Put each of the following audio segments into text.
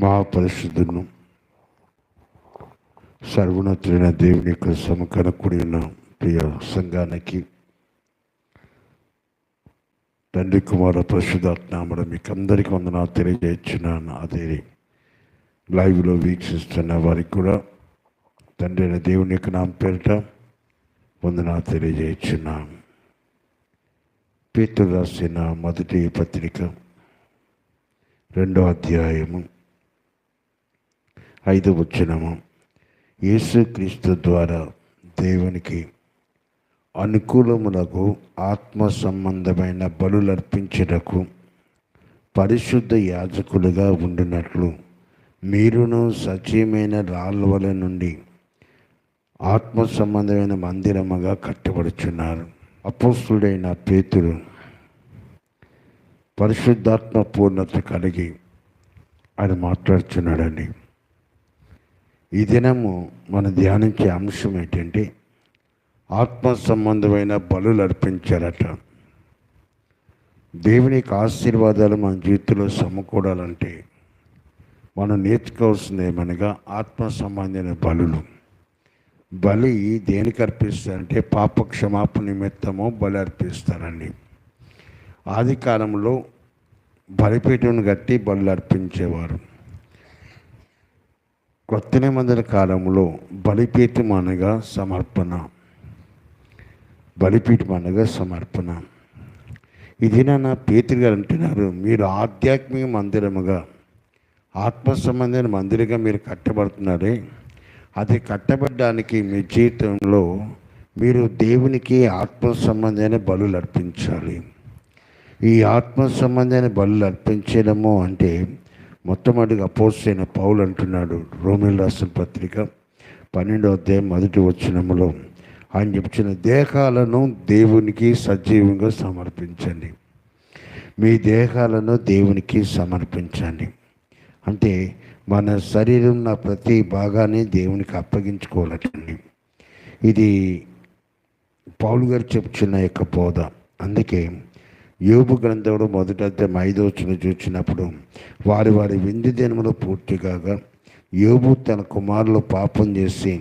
మహాపరిశుద్ధును సర్వోన్నతులైన దేవుని యొక్క సమకనకుడి ఉన్న ప్రియ సంఘానికి తండ్రి కుమార పరిశుధాత్నామడ మీకు అందరికీ వందనా తెలియజేస్తున్నాను. అదే లైవ్లో వీక్షిస్తున్న వారికి కూడా తండ్రి అయిన దేవుని యొక్క నామ పేరిట వందనా తెలియజేస్తున్నాను. పేతులు రాసిన మొదటి పత్రిక రెండో అధ్యాయము ఐదు వచ్చినము యేసుక్రీస్తు ద్వారా దేవునికి అనుకూలములకు ఆత్మ సంబంధమైన బలులర్పించుటకు పరిశుద్ధ యాజకులుగా ఉండినట్లు మీరును సజీవమైన రాళ్ళవల నుండి ఆత్మ సంబంధమైన మందిరముగా కట్టబడుచున్నారు. అపోస్తుడైన పేతుడు పరిశుద్ధాత్మ పూర్ణత కలిగి ఆయన మాట్లాడుచున్నాడండి. ఈ దినము మనం ధ్యానించే అంశం ఏంటంటే ఆత్మ సంబంధమైన బలులు అర్పించారట. దేవునికి ఆశీర్వాదాలు మన జీవితంలో సమకూడాలంటే మనం నేర్చుకోవాల్సింది ఏమనగా ఆత్మ సంబంధమైన బలులు. బలి దేనికి అర్పిస్తారంటే పాప క్షమాపణ నిమిత్తము బలి అర్పిస్తారండి. ఆది కాలంలో బలిపీఠం కట్టి బలు అర్పించేవారు. కొత్త నిబంధన కాలంలో బలిపీఠం అనగా సమర్పణ. బలిపీఠం అనగా సమర్పణ. ఇది నా పేతురు గారు అంటున్నారు మీరు ఆధ్యాత్మిక మందిరముగా ఆత్మ సంబంధమైన మందిరంగా మీరు కట్టబడుతున్నారే? అది కట్టబడడానికి మీ జీవితంలో మీరు దేవునికి ఆత్మ సంబంధమైన బలులు అర్పించాలి. ఈ ఆత్మ సంబంధమైన బలులు అర్పించడము అంటే మొట్టమొదటిగా అపోసైన పౌలు అంటున్నాడు రోమిల్ రాసిన పత్రిక పన్నెండవ అధ్యాయం మొదటి వచ్చినములో ఆయన చెప్తున్న దేహాలను దేవునికి సజీవంగా సమర్పించండి. మీ దేహాలను దేవునికి సమర్పించండి. అంటే మన శరీరం ఉన్న ప్రతి భాగాన్ని దేవునికి అప్పగించుకోవాలటండి ఇది పౌలు గారు చెప్తున్న యొక్క బోధ. అందుకే యోబు గ్రంథంలో మొదట అధ్యాయం ఐదో చూసినప్పుడు వారి వారి విందు దినములు పూర్తి కాగా యోబు తన కుమారులు పాపం చేసి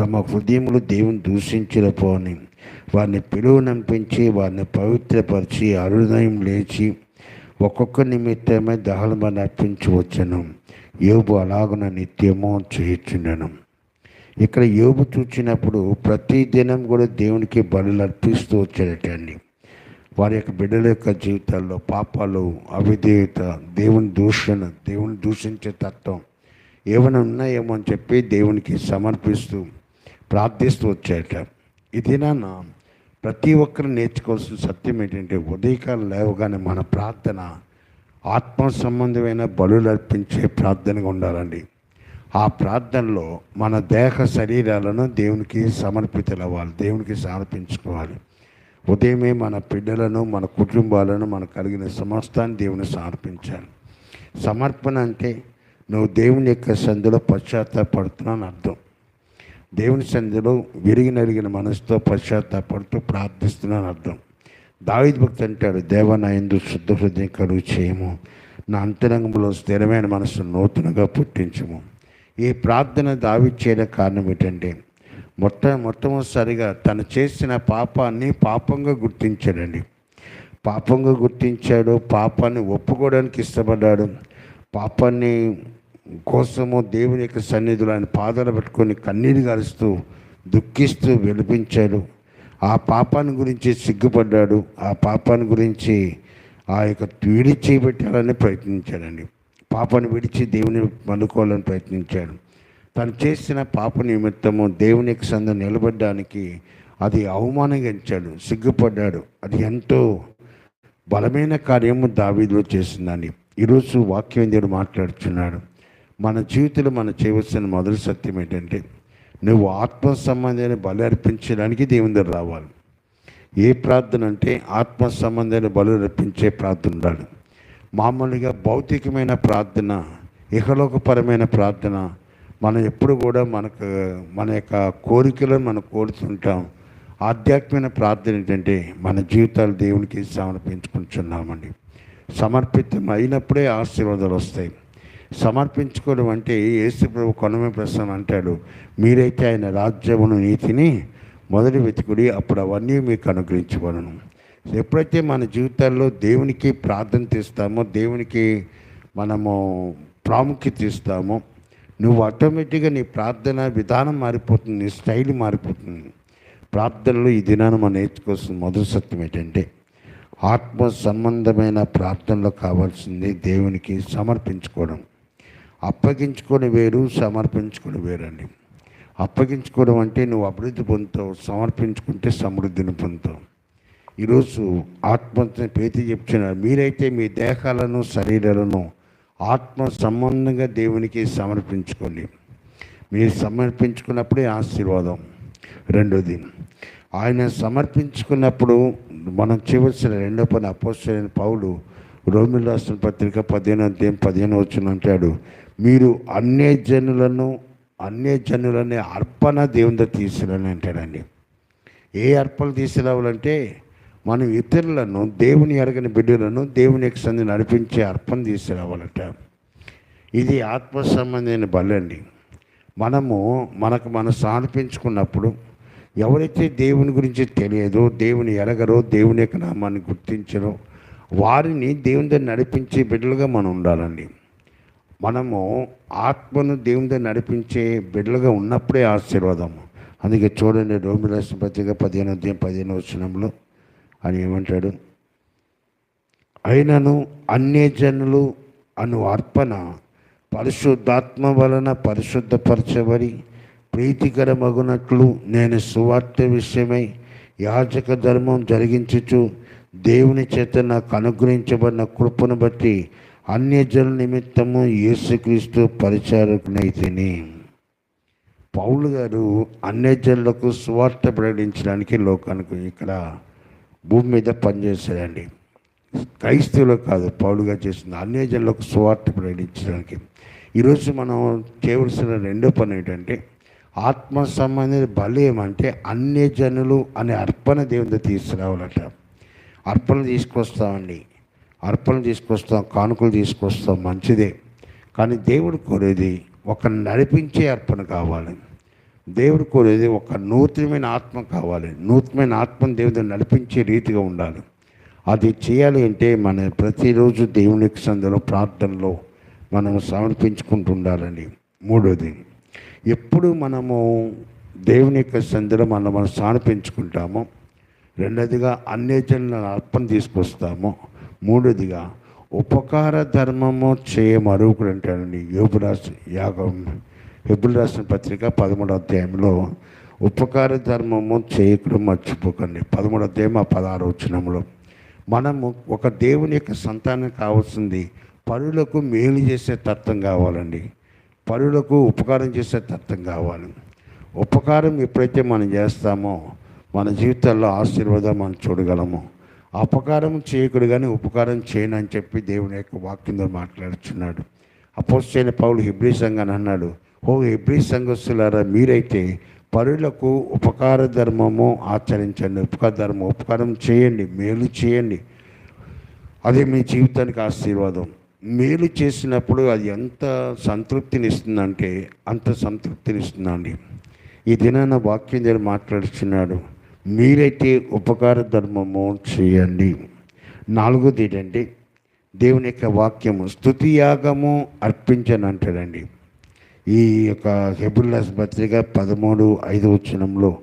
తమ హృదయములు దేవుని దూషించలేపోని వారిని పిలువనంపించి వారిని పవిత్రపరిచి అరుదయం లేచి ఒక్కొక్క నిమిత్తమే దహనమని అర్పించవచ్చును యోబు అలాగున నిత్యము చేయించుండను. ఇక్కడ యోబు చూచినప్పుడు ప్రతి దినం కూడా దేవునికి బలులు అర్పిస్తూ వచ్చాడటండి వారి యొక్క బిడ్డల యొక్క జీవితాల్లో పాపాలు అవిధేయత దేవుని దూషణ దేవుని దూషించే తత్వం ఏమైనా ఉన్నాయేమో అని చెప్పి దేవునికి సమర్పిస్తూ ప్రార్థిస్తూ వచ్చాయట ఇది నా ప్రతి ఒక్కరు నేర్చుకోవాల్సిన సత్యం ఏంటంటే ఉదయకాలం లేవగానే మన ప్రార్థన ఆత్మ సంబంధమైన బలులు అర్పించే ప్రార్థనగా ఉండాలండి. ఆ ప్రార్థనలో మన దేహ శరీరాలను దేవునికి సమర్పితలవ్వాలి దేవునికి సమర్పించుకోవాలి. ఉదయమే మన బిడ్డలను మన కుటుంబాలను మనకు కలిగిన సమస్తాన్ని దేవుని సమర్పించాలి. సమర్పణ అంటే నువ్వు దేవుని యొక్క సంధిలో పశ్చాత్తాపడుతున్నాను అర్థం. దేవుని సంధిలో విరిగి నరిగిన మనసుతో పశ్చాత్తాపడుతూ ప్రార్థిస్తున్నాను అర్థం. దావిద్ భక్తి అంటాడు దేవ నా ఎందు శుద్ధ హృదయం కలుగు చేయము. నా అంతరంగంలో స్థిరమైన మనసు నూతనగా పుట్టించము. ఈ ప్రార్థన దావి చేయడం కారణం ఏంటంటే మొట్ట మొట్టమొదటిసారిగా తను చేసిన పాపాన్ని పాపంగా గుర్తించాడండి. పాపంగా గుర్తించాడు పాపాన్ని ఒప్పుకోవడానికి ఇష్టపడ్డాడు. పాపాన్ని కోసము దేవుని యొక్క సన్నిధులు ఆయన పాదాలు పెట్టుకొని కన్నీరు గారుస్తూ దుఃఖిస్తూ విలపించాడు ఆ పాపాన్ని గురించి సిగ్గుపడ్డాడు. ఆ పాపాన్ని గురించి ఆ యొక్క విడిచి పెట్టాలని ప్రయత్నించాడండి. పాపాన్ని విడిచి దేవుని మనుకోవాలని ప్రయత్నించాడు. తను చేసిన పాప నిమిత్తము దేవునికి సందు నిలబడ్డానికి నిలబడడానికి అది అవమానగించాడు సిగ్గుపడ్డాడు. అది ఎంతో బలమైన కార్యము దావీదులో చేసిందని ఈరోజు వాక్యం దేవుడు మాట్లాడుతున్నాడు మన జీవితంలో మనం చేయవలసిన మొదటి సత్యం ఏంటంటే నువ్వు ఆత్మ సంబంధాన్ని బలి అర్పించడానికి దేవుని దగ్గర రావాలి. ఏ ప్రార్థన అంటే ఆత్మ సంబంధాన్ని బలు అర్పించే ప్రార్థన ఉండాలి. మామూలుగా భౌతికమైన ప్రార్థన ఇహలోకపరమైన ప్రార్థన మనం ఎప్పుడు కూడా మనకు మన యొక్క కోరికలను మనం కోరుతుంటాం. ఆధ్యాత్మిక ప్రార్థన ఏంటంటే మన జీవితాలు దేవునికి సమర్పించుకుంటున్నామండి. సమర్పితం అయినప్పుడే ఆశీర్వాదాలు వస్తాయి. సమర్పించుకోవడం అంటే యేసు ప్రభు కొనమే ప్రశ్న అంటాడు. మీరైతే ఆయన రాజ్యమును నీతిని మొదటి వెతుకుడి అప్పుడు అవన్నీ మీకు అనుగ్రహించబడను. ఎప్పుడైతే మన జీవితాల్లో దేవునికి ప్రార్థన ఇస్తామో దేవునికి మనము ప్రాముఖ్యత ఇస్తామో నువ్వు ఆటోమేటిక్గా నీ ప్రార్థన విధానం మారిపోతుంది నీ స్టైల్ మారిపోతుంది. ప్రార్థనలో ఈ దినాన మనం నేర్చుకోవాల్సిన మొదటి సత్యం ఏంటంటే ఆత్మ సంబంధమైన ప్రార్థనలో కావాల్సింది దేవునికి సమర్పించుకోవడం. అప్పగించుకొని వేరు సమర్పించుకొని వేరండి. అప్పగించుకోవడం అంటే నువ్వు అభివృద్ధి పొందుతావు సమర్పించుకుంటే సమృద్ధిని పొందుతావు. ఈరోజు ఆత్మ పేతి చెప్తున్నారు మీరైతే మీ దేహాలను శరీరాలను ఆత్మ సంబంధంగా దేవునికి సమర్పించుకోండి. మీరు సమర్పించుకున్నప్పుడే ఆశీర్వాదం. రెండోది ఆయన సమర్పించుకున్నప్పుడు మనం చేయవలసిన రెండో పని అపోసరైన పౌలు రోమిల్ రాసిన పత్రిక పదిహేను అధ్యాయం పదిహేను వచ్చిన అంటాడు మీరు అన్య జనులను అన్య జనులనే అర్పణ దేవుని తీసుకురాని అంటాడండి. ఏ అర్పణలు తీసుకురావాలంటే మనం ఇతరులను దేవుని ఎరగని బిడ్డలను దేవుని యొక్క సంధి నడిపించే అర్పణ తీసుకురావాలట. ఇది ఆత్మ సంబంధమైన బలండి మనము మనకు మనం సమర్పించుకున్నప్పుడు ఎవరైతే దేవుని గురించి తెలియదో దేవుని ఎరగరో దేవుని యొక్క నామాన్ని గుర్తించరో వారిని దేవుని దగ్గర నడిపించే బిడ్డలుగా మనం ఉండాలండి. మనము ఆత్మను దేవుని దగ్గర నడిపించే బిడ్డలుగా ఉన్నప్పుడే ఆశీర్వాదము. అందుకే చూడండి రోమిరాష్ట్ర పత్రిక పదిహేను ఉదయం పదిహేను వచ్చినంలో అని ఏమంటాడు? అయినను అన్యజనులు అను అర్పణ పరిశుద్ధాత్మ వలన పరిశుద్ధపరచబడి ప్రీతికరమగునట్లు నేను సువార్త విషయమై యాజక ధర్మం జరిగించుచు దేవుని చేత నాకు అనుగ్రహించబడిన కృపను బట్టి అన్యజనుల నిమిత్తము యేసుక్రీస్తు పరిచారకునైతేనే. పౌలు గారు అన్యజనులకు సువార్త ప్రకటించడానికి లోకానికి ఇక్కడ భూమి మీద పనిచేశాడండి. క్రైస్తవులకు కాదు పౌలుగా చేసిన అన్యజనులకు సువార్త ప్రకటించడానికి. ఈరోజు మనం చేయవలసిన రెండో పని ఏంటంటే ఆత్మ సంబంధిత బలం అంటే ఏమంటే అన్యజనులు అనే అర్పణ దేవుని తీసుకురావాలట. అర్పణ తీసుకొస్తామండి. అర్పణ తీసుకొస్తాం కానుకలు తీసుకొస్తాం మంచిదే. కానీ దేవుడు కోరేది ఒక నడిపించే అర్పణ కావాలి. దేవుడు కోరేది ఒక నూతనమైన ఆత్మ కావాలి. నూతనమైన ఆత్మను దేవుడు నడిపించే రీతిగా ఉండాలి. అది చేయాలి అంటే మన ప్రతిరోజు దేవునికి సందులో ప్రార్థనలో మనం సమర్పించుకుంటూ ఉండాలండి. మూడోది ఎప్పుడు మనము దేవుని యొక్క సంధిలో మనం మనం సమర్పించుకుంటామో రెండోదిగా అన్యజనులను అర్పణ తీసుకొస్తాము మూడోదిగా ఉపకార ధర్మము చేయ మరొకడు అంటాడండి యోబు యాగం. హెబుల్ రాసిన పత్రిక పదమూడు అధ్యాయంలో ఉపకార ధర్మము చేయకుండా మర్చిపోకండి. పదమూడు అధ్యాయం ఆ పదహారు వచ్చినంలో మనము ఒక దేవుని యొక్క సంతానం కావాల్సింది పరులకు మేలు చేసే తత్వం కావాలండి. పరులకు ఉపకారం చేసే తత్వం కావాలి. ఉపకారం ఎప్పుడైతే మనం చేస్తామో మన జీవితాల్లో ఆశీర్వాదం మనం చూడగలము. అపకారం చేయకుడు కానీ ఉపకారం చేయను అని చెప్పి దేవుని యొక్క వాక్యంలో మాట్లాడుచున్నాడు. అపోస్తైన పౌలు హిబ్రీ సంఘాన్ని అన్నాడు ఓ ఎబ్రి సంఘస్థులారా మీరైతే పరులకు ఉపకార ధర్మము ఆచరించండి. ఉపకార ధర్మం ఉపకారం చేయండి మేలు చేయండి. అది మీ జీవితానికి ఆశీర్వాదం. మేలు చేసినప్పుడు అది ఎంత సంతృప్తిని ఇస్తుందంటే అంత సంతృప్తిని ఇస్తుందండి ఈ దినాన వాక్యం దగ్గర మాట్లాడుతున్నాడు మీరైతే ఉపకార ధర్మము చేయండి. నాలుగోది ఏంటంటే దేవుని యొక్క వాక్యము స్థుతియాగము అర్పించను అంటాడండి. ఈ యొక్క హెబుల్లాస్ పత్రిక పదమూడు ఐదు వచనంలో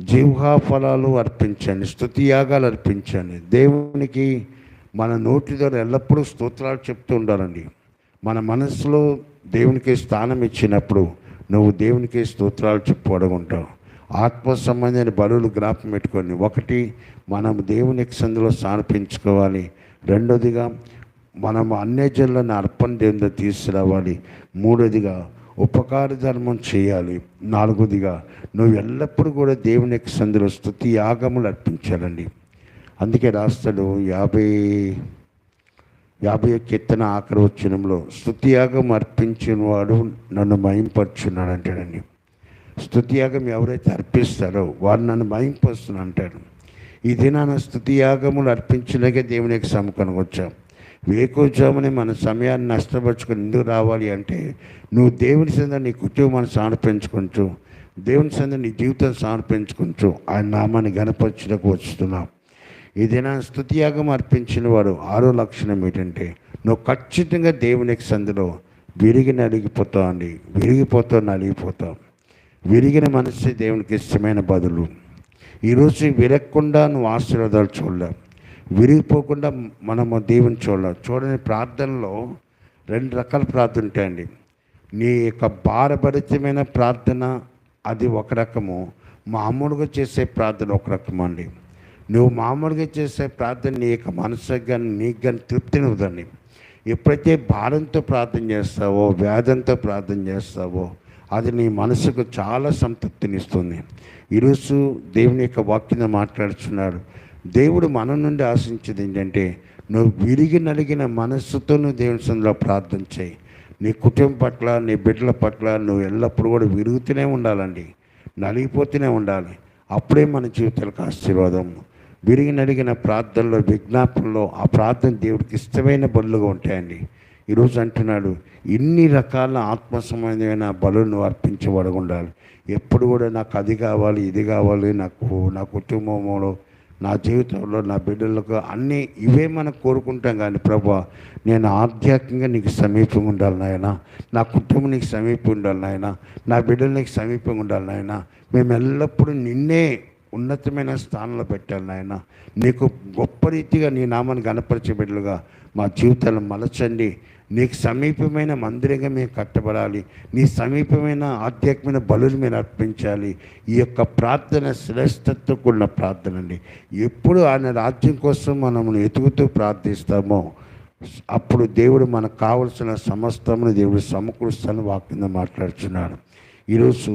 జీవహా ఫలాలు అర్పించండి స్తుతి యాగాలు అర్పించండి. దేవునికి మన నోటి ద్వారా ఎల్లప్పుడూ స్తోత్రాలు చెప్తూ ఉండాలండి. మన మనసులో దేవునికి స్థానం ఇచ్చినప్పుడు నువ్వు దేవునికి స్తోత్రాలు చెప్పుకోవడం ఉంటావు. ఆత్మ సంబంధమైన బరువులు జ్ఞాపం పెట్టుకొని ఒకటి మనం దేవునికి సందులో స్థానిపించుకోవాలి రెండోదిగా మనం అన్యజనులను అర్పణ దేవుని తీసుకురావాలి. మూడోదిగా ఉపకార ధర్మం చేయాలి. నాలుగోదిగా నువ్వు ఎల్లప్పుడూ కూడా దేవుని యొక్క సందులో స్థుతి యాగములు అర్పించాలండి. అందుకే రాస్తాడు యాభై యాభై కీర్తన ఆఖరి వచ్చినంలో స్థుతియాగం అర్పించిన వాడు నన్ను మయంపరుచున్నాడు అంటాడండి. స్థుతియాగం ఎవరైతే అర్పిస్తారో వారు నన్ను మయంపరుస్తున్నా అంటాడు. ఈ దినాన స్థుతియాగములు అర్పించలేకే దేవునికి సముఖానికి వచ్చాం. వేకోజాముని మన సమయాన్ని నష్టపరుచుకొని ఎందుకు రావాలి అంటే నువ్వు దేవుని సంద నీ కుటుంబాన్ని సమర్పించుకుంటూ దేవుని సంద నీ జీవితం సమర్పించుకుంటూ ఆయన నామాన్ని గణపరచుటకు వస్తున్నావు. ఏదైనా స్థుతియాగం అర్పించిన వాడు ఆరో లక్షణం ఏంటంటే నువ్వు ఖచ్చితంగా దేవునికి సందులో విరిగి నలిగిపోతావు అండి. విరిగిపోతావు నలిగిపోతావు. విరిగిన మనసే దేవునికి ఇష్టమైన బదులు. ఈరోజు విరగకుండా నువ్వు ఆశీర్వాదాలు చూడలేవు. విరిగిపోకుండా మనము దేవుని చూడాలి. చూడని ప్రార్థనలో రెండు రకాల ప్రార్థన ఉంటాయండి. నీ యొక్క భారభరితమైన ప్రార్థన అది ఒక రకము మామూలుగా చేసే ప్రార్థన ఒక రకం అండి. నువ్వు మామూలుగా చేసే ప్రార్థన నీ యొక్క మనసుకు కానీ నీకు కానీ తృప్తినివ్వదండి ఎప్పుడైతే భారంతో ప్రార్థన చేస్తావో వేదంతో ప్రార్థన చేస్తావో అది నీ మనసుకు చాలా సంతృప్తినిస్తుంది. ఈరోజు దేవుని యొక్క వాక్యం మాట్లాడుతున్నాడు దేవుడు మన నుండి ఆశించేది ఏంటంటే నువ్వు విరిగి నలిగిన మనస్సుతో నువ్వు దేవుని సందులో ప్రార్థన చేయి. నీ కుటుంబం పట్ల నీ బిడ్డల పట్ల నువ్వు ఎల్లప్పుడూ కూడా విరుగుతూనే ఉండాలండి. నలిగిపోతూనే ఉండాలి. అప్పుడే మన జీవితాలకు ఆశీర్వాదం. విరిగి నలిగిన ప్రార్థనలో విజ్ఞాపనలో ఆ ప్రార్థన దేవుడికి ఇష్టమైన బలులుగా ఉంటాయండి. ఈరోజు అంటున్నాడు ఇన్ని రకాల ఆత్మ సంబంధమైన బలులను అర్పించేవాడు ఉండాలి. ఎప్పుడు కూడా నాకు అది కావాలి ఇది కావాలి నాకు నా కుటుంబంలో నా జీవితంలో నా బిడ్డలకు అన్నీ ఇవే మనం కోరుకుంటాం కానీ ప్రభా నేను ఆధ్యాత్మికంగా నీకు సమీపంగా ఉండాలి నాయన. నా కుటుంబం నీకు సమీపం ఉండాలి నాయన. నా బిడ్డలు నీకు సమీపంగా ఉండాలి నాయన. మేము ఎల్లప్పుడూ నిన్నే ఉన్నతమైన స్థానంలో పెట్టాను నాయన. నీకు గొప్ప రీతిగా నీ నామాన్ని గణపరిచే బిడ్డలుగా మా జీవితాలను మలచండి. నీకు సమీపమైన మందిరంగా మేము కట్టబడాలి. నీ సమీపమైన ఆధ్యాత్మిక బలులు మీరు అర్పించాలి. ఈ యొక్క ప్రార్థన శ్రేష్టతో కూడిన ప్రార్థన అండి. ఎప్పుడు ఆయన రాజ్యం కోసం మనము ఎతుకుతూ ప్రార్థిస్తామో అప్పుడు దేవుడు మనకు కావలసిన సమస్తమును దేవుడు సమకూరుస్తాను వాక్యంగా మాట్లాడుతున్నాడు ఈరోజు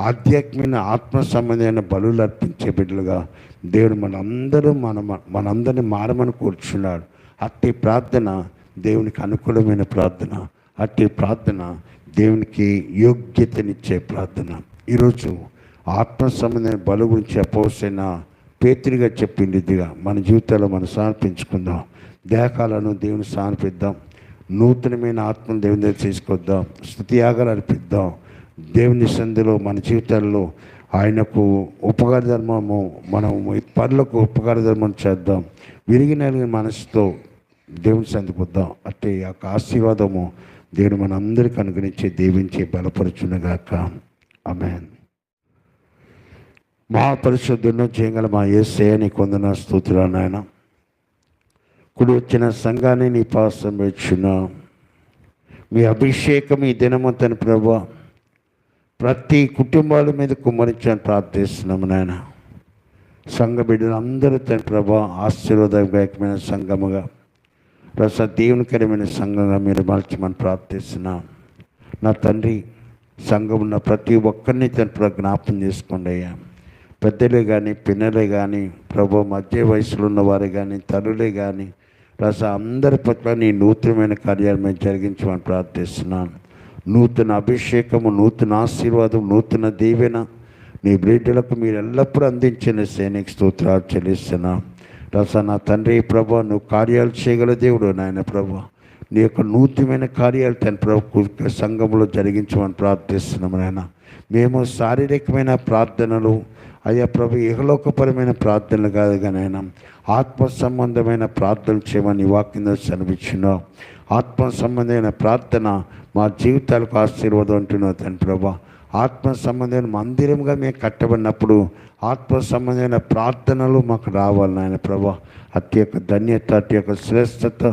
ఆధ్యాత్మిక ఆత్మ సంబంధమైన బలులు అర్పించే బిడ్డలుగా దేవుడు మనందరూ మన మనందరిని మారమని కూర్చున్నాడు. అట్టి ప్రార్థన దేవునికి అనుకూలమైన ప్రార్థన. అట్టి ప్రార్థన దేవునికి యోగ్యతనిచ్చే ప్రార్థన. ఈరోజు ఆత్మ సంబంధమైన బలు గురించి చెప్పవలసిన పేతురిగా చెప్పింది ఇదిగా మన జీవితాల్లో మనం సమర్పించుకుందాం. దేహాలను దేవుని సమర్పిద్దాం. నూతనమైన ఆత్మను దేవుని దగ్గర తీసుకొద్దాం. స్థుతియాగాలు అర్పిద్దాం. దేవుని సంధిలో మన జీవితాల్లో ఆయనకు ఉపకార ధర్మము మనం పనులకు ఉపకార ధర్మం చేద్దాం. విరిగిన మనసుతో దేవుని సందుకొద్దాం అంటే ఆ యొక్క ఆశీర్వాదము దేవుడు మనందరికీ అనుగ్రహించి దీవించి బలపరుచునుగాక. అమెన్ మహాపరిశుద్ధులను చేయగల మా ఏసే కొందన స్థూతులు నాయన. కుడి వచ్చిన సంఘాన్ని నీ పాసం పెట్టున్నా మీ అభిషేకం ఈ దినమంతని ప్రభా ప్రతి కుటుంబాల మీద కుమ్మరించని ప్రార్థిస్తున్నాము నాయన. సంఘ బిడ్డలందరూ తన ప్రభా ఆశీర్వాదకమైన సంఘముగా రస దేవునికరమైన సంఘంగా మీరు మలచమని ప్రార్థిస్తున్నాం. నా తండ్రి సంఘం ఉన్న ప్రతి ఒక్కరిని తన జ్ఞాపం చేసుకోండి అయ్యా. పెద్దలే కానీ పిన్నలే కానీ ప్రభు మధ్య వయసులో ఉన్నవారు కానీ తల్లులే కానీ రస అందరి పట్ల నీ నూతనమైన కార్యాలు మేము జరిగించమని ప్రార్థిస్తున్నాను నూతన అభిషేకము నూతన ఆశీర్వాదం నూతన దీవెన. నీ బిడ్డలకు మీరు ఎల్లప్పుడూ అందించిన సైనిక స్తోత్రాలు చెల్లిస్తున్నా. రస నా తండ్రి ప్రభా నువ్వు కార్యాలు చేయగల దేవుడు నాయన ప్రభా. నీ యొక్క నూతనమైన కార్యాలు తన ప్రభు సంఘంలో జరిగించమని ప్రార్థిస్తున్నాము నాయన. మేము శారీరకమైన ప్రార్థనలు అయ్యా ప్రభు ఇహలోకపరమైన ప్రార్థనలు కాదు కానీ ఆత్మ సంబంధమైన ప్రార్థనలు చేయమని వాక్యం కనిపించినావు ఆత్మ సంబంధమైన ప్రార్థన మా జీవితాలకు ఆశీర్వాదం అంటున్నావు తండ్రి ప్రభా. ఆత్మ సంబంధమైన మందిరంగా మేము కట్టబడినప్పుడు ఆత్మ సంబంధమైన ప్రార్థనలు మాకు రావాలి నాయన ప్రభా. అతి యొక్క ధన్యత అతి యొక్క శ్రేష్టత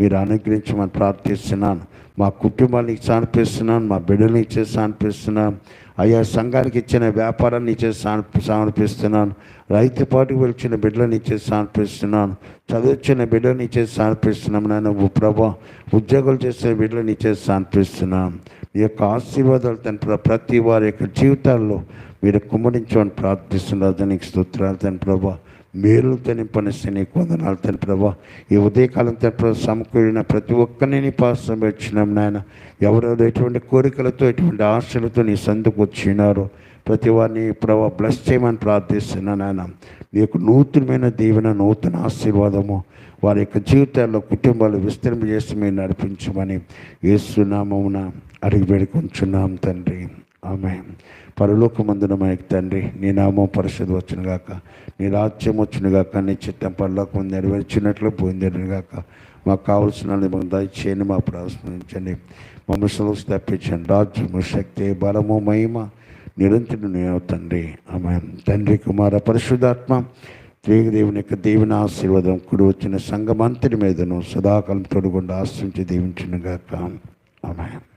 మీరు అనుగ్రహించమని ప్రార్థిస్తున్నాను. మా కుటుంబానికి సమర్పిస్తున్నాను మా బిడ్డలు ఇచ్చేసి అనిపిస్తున్నాను అయ్యా సంఘానికి ఇచ్చిన వ్యాపారాన్ని ఇచ్చేసి సమర్పిస్తున్నాను. రైతు పాటుకు వచ్చిన బిడ్డలను ఇచ్చేసి సమర్పిస్తున్నాను. చదువుచ్చిన బిడ్డలను ఇచ్చేసి సమర్పిస్తున్నాం నేను ప్రభా. ఉద్యోగాలు చేసే బిడ్డలను ఇచ్చేసి సమర్పిస్తున్నాను ఈ యొక్క ఆశీర్వాదాలు తన ప్రతి వారి యొక్క జీవితాల్లో మీరు కుమ్మరించమని ప్రార్థిస్తున్నారు దానికి స్తోత్రాలు తన ప్రభా. మేలు నింపని నీకు వందనాలు తన ప్రభా. ఈ ఉదయకాలం తన సమకూడిన సమకూరిన ప్రతి ఒక్కరిని నీ పాసం వచ్చినాం నాయన. ఎవరెవరు ఎటువంటి కోరికలతో ఎటువంటి ఆశలతో నీ సందుకు వచ్చినారో ప్రతి వారిని ప్రభా బ్లస్ చేయమని ప్రార్థిస్తున్నాను నాయన. నీ యొక్క నూతనమైన దీవెన నూతన ఆశీర్వాదము వారి యొక్క జీవితాల్లో కుటుంబాలు విస్తరింపజేసి మీరు నడిపించమని ఏసునామమున అడిగి వేడుకొంచున్నాం తండ్రి. ఆమె పరలోకమందున మా యొక్క తండ్రి నీ నామం పరిశుద్ధి వచ్చును గాక నీ రాజ్యం వచ్చిన గాక నీ చిత్తం పరలోకం నెరవేర్చినట్లు పోయిందని గాక మాకు కావలసిన మాకు దయచేయండి మా ప్రశ్నించండి మమ్మల్ని తప్పించండి. రాజ్యము శక్తి బలము మహిమ నిరంతరం నేను తండ్రి. ఆమె తండ్రి కుమార పరిశుద్ధాత్మ త్రేగ దేవుని యొక్క దేవుని ఆశీర్వాదం కుడి వచ్చిన సంఘమంతటి మీదను సదాకాలం తొడుగుండా ఆశ్రయించి దీవించిన గాక ఆమె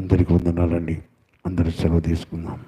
అందరికీ వందనాలండి. అందరూ సెలవు తీసుకుందాం.